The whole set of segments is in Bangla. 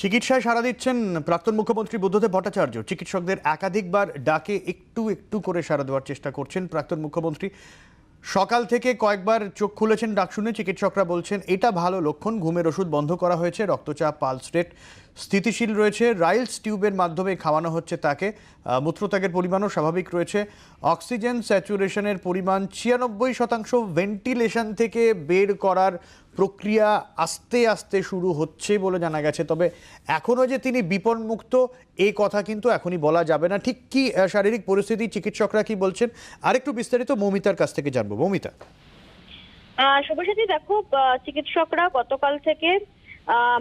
চিকিৎসায় সাড়া দিচ্ছেন প্রাক্তন মুখ্যমন্ত্রী বুদ্ধদেব ভট্টাচার্য। চিকিৎসকদের একাধিকবার ডাকে একটু একটু করে সাড়া দেওয়ার চেষ্টা করছেন প্রাক্তন মুখ্যমন্ত্রী। সকাল থেকে কয়েকবার চোখ খুলেছেন ডাক শুনে। চিকিৎসকরা বলছেন, এটা ভালো লক্ষণ। ঘুমের ওষুধ বন্ধ করা হয়েছে। রক্তচাপ, পালস রেট স্থিতিশীল রয়েছে, রাইলস টিউবের মাধ্যমে খাওয়ানো হচ্ছে তাকে। মূত্রত্যাগের পরিমাণও স্বাভাবিক রয়েছে। অক্সিজেন স্যাচুরেশনের পরিমাণ ছিয়ানব্বই শতাংশ ভেন্টিলেশন থেকে বের করার প্রক্রিয়া আস্তে আস্তে শুরু হচ্ছে বলে জানা গেছে। তবে এখনও যে তিনি বিপন্মুক্ত এই কথা কিন্তু এখনই বলা যাবে না। ঠিক কি শারীরিক পরিস্থিতি, চিকিৎসকরা কি বলছেন? আরেকটু বিস্তারিত মৌমিতার কাছ থেকে জানব। মৌমিতা। শুভসাথী দেখো চিকিৎসকরা গতকাল থেকে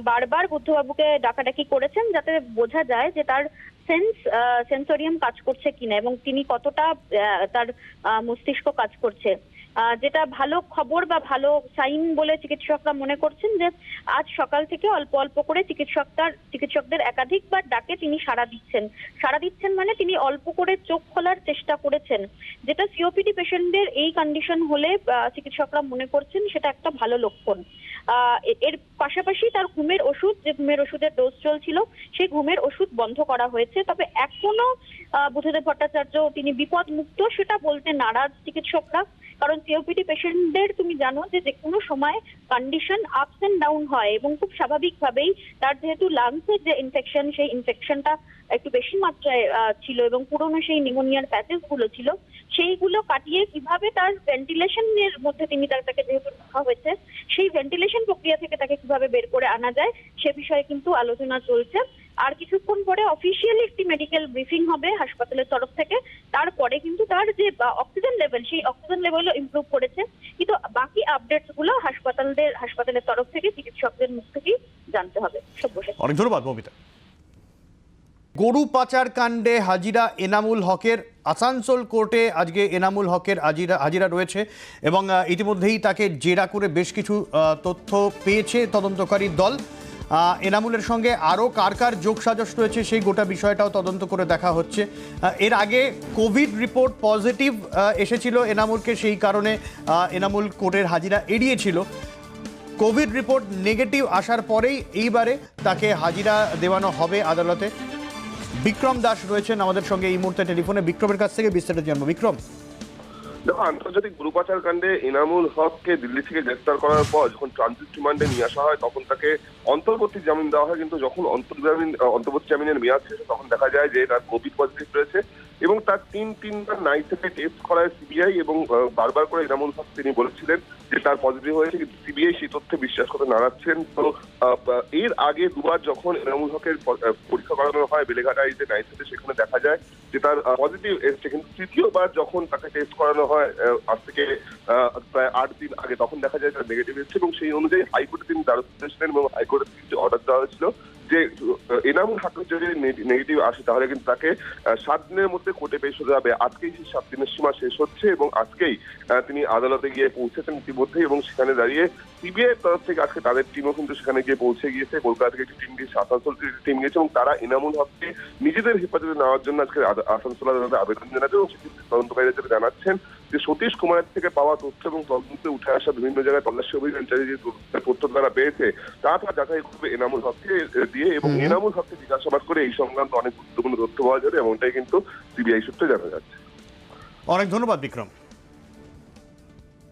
বারবার বুদ্ধবাবুকে ডাকাডাকি করেছেন যাতে বোঝা যায় যে তার সেন্স সেন্সোরিয়াম কাজ করছে কিনা এবং তিনি কতটা তার মস্তিষ্ক কাজ করছে। যেটা ভালো খবর বা ভালো সাইন বলে চিকিৎসকরা মনে করছেন যে আজ সকাল থেকে অল্প অল্প করে চিকিৎসকদের চিকিৎসকদের একাধিকবার ডাকে তিনি সাড়া দিচ্ছেন। সাড়া দিচ্ছেন মানে তিনি অল্প করে চোখ খোলার চেষ্টা করেছেন। যেটা সিওপিডি পেশেন্টদের এই কন্ডিশন হলে চিকিৎসকরা মনে করছেন সেটা একটা ভালো লক্ষণ। এর পাশাপাশি তার ঘুমের ওষুধ যে ঘুমের ওষুধের ডোজ চলছিল সেই ঘুমের ওষুধ বন্ধ করা হয়েছে। তবে এখনও আহ, বুদ্ধদেব ভট্টাচার্য তিনি বিপদ মুক্ত সেটা বলতে নারাজ চিকিৎসকরা। কারণ সিওপিডি পেশেন্টদের তুমি জানো যে যে কোনো সময় কন্ডিশন আপস এন্ড ডাউন হয় এবং খুব স্বাভাবিকভাবেই তার যেহেতু লাংসের যে ইনফেকশন সেই ইনফেকশনটা একটু বেশি মাত্রায় ছিল এবং পুরোনো সেই নিউমোনিয়ার প্যাচেসগুলো ছিল, সেইগুলো কাটিয়ে কীভাবে তার ভেন্টিলেশনের মধ্যে তিনি তার তাকে যেহেতু রাখা হয়েছে, সেই ভেন্টিলেশন প্রক্রিয়া থেকে তাকে কীভাবে বের করে আনা যায়, সে বিষয়ে কিন্তু আলোচনা চলছে। আর কিছুক্ষণ পরে অফিসিয়ালি একটি মেডিকেল ব্রিফিং হবে হাসপাতালের তরফ থেকে তার যে অক্সিজেন লেভেল সেই অক্সিজেন লেভেলও ইমপ্রুভ করেছে। কিন্তু বাকি আপডেটসগুলো হাসপাতালদের, হাসপাতালের তরফ থেকে, চিকিৎসকদের মুখ থেকেই জানতে হবে। অনেক ধন্যবাদ, মৌমিতা। গরু পাচার কাণ্ডে হাজিরা এনামুল হকের আসানসোল কোর্টে আজকে এনামুল হকের হাজিরা হাজিরা রয়েছে এবং ইতিমধ্যেই তাকে জেরা করে বেশ কিছু তথ্য পেয়েছে তদন্তকারী দল। এনামুলের সঙ্গে আরও কার কার যোগ যোগসাজশ রয়েছে সেই গোটা বিষয়টাও তদন্ত করে দেখা হচ্ছে। এর আগে কোভিড রিপোর্ট পজিটিভ এসেছিল এনামুলকে, সেই কারণে এনামুল কোর্টের হাজিরা এড়িয়েছিল। কোভিড রিপোর্ট নেগেটিভ আসার পরেই এইবারে তাকে হাজিরা দেওয়ানো হবে আদালতে। বিক্রম দাস রয়েছেন আমাদের সঙ্গে এই মুহূর্তে টেলিফোনে। বিক্রমের কাছ থেকে বিস্তারিত জানব। বিক্রম। দেখো আন্তর্জাতিক গ্রুপ পাচার কাণ্ডে এনামুল হককে দিল্লি থেকে গ্রেফতার করার পর যখন ট্রানজিট রিমান্ডে নিয়ে আসা হয়, তখন তাকে অন্তর্বর্তী জামিন দেওয়া হয়। কিন্তু যখন অন্তর্জামিন, অন্তর্বর্তী জামিনের মেয়াদ শেষ তখন দেখা যায় যে তার কোভিড পজিটিভ রয়েছে। এবং তার তিন তিনবার থেকে টেস্ট করায় সিবিআই এবং বারবার করে ইনামুল হক তিনি বলেছিলেন যে তার পজিটিভ হয়েছে কিন্তু সিবিআই সেই তথ্যে বিশ্বাস করতে নাড়াচ্ছেন তো এর আগে দুবার যখন ইনামুল হকের পরীক্ষা করানো হয় বেলেঘাটায় যে থেকে সেখানে দেখা যায় যে তার পজিটিভ এসছে। কিন্তু তৃতীয়বার যখন তাকে টেস্ট করানো হয় আজ থেকে প্রায় আট দিন আগে তখন দেখা যায় তার নেগেটিভ এসছে এবং সেই অনুযায়ী হাইকোর্টে তিনি দ্বারস্থ হয়েছিলেন এবং হাইকোর্টে তিনি যে অর্ডার দেওয়া হয়েছিল। যে এনামুল হকের যদি নেগেটিভ আসে, তাহলে কিন্তু তাকে সাত দিনের মধ্যে কোর্টে পেশ হতে হবে। আজকেই সেই সাত দিনের সীমা শেষ হচ্ছে এবং আজকেই তিনি আদালতে গিয়ে পৌঁছেছেন ইতিমধ্যে এবং সেখানে দাঁড়িয়ে সিবিআই তরফ থেকে আজকে তাদের টিমও কিন্তু সেখানে গিয়ে পৌঁছে গিয়েছে। কলকাতা থেকে একটি টিম গিয়েছে আসানসোল থেকে টিম গিয়েছে এবং তারা এনামুল হককে নিজেদের হেফাজতে নেওয়ার জন্য আজকে আসানসোল আদালতে আবেদন জানাচ্ছে এবং সেক্ষেত্রে তদন্তকারীরা জানাচ্ছেন। যে সতীশ কুমারের থেকে পাওয়া তথ্য এবং তদন্তে উঠে আসা বিভিন্ন জায়গায় তল্লাশি অভিযান চালিয়ে যে তথ্য তারা পেয়েছে তা তারা যাচাই করবে এনামুল হককে দিয়ে এবং। এনামুল হককে জিজ্ঞাসাবাদ করে এই সংক্রান্ত অনেক গুরুত্বপূর্ণ তথ্য পাওয়া যাবে এমনটাই কিন্তু সিবিআই সূত্রে জানা যাচ্ছে অনেক ধন্যবাদ বিক্রম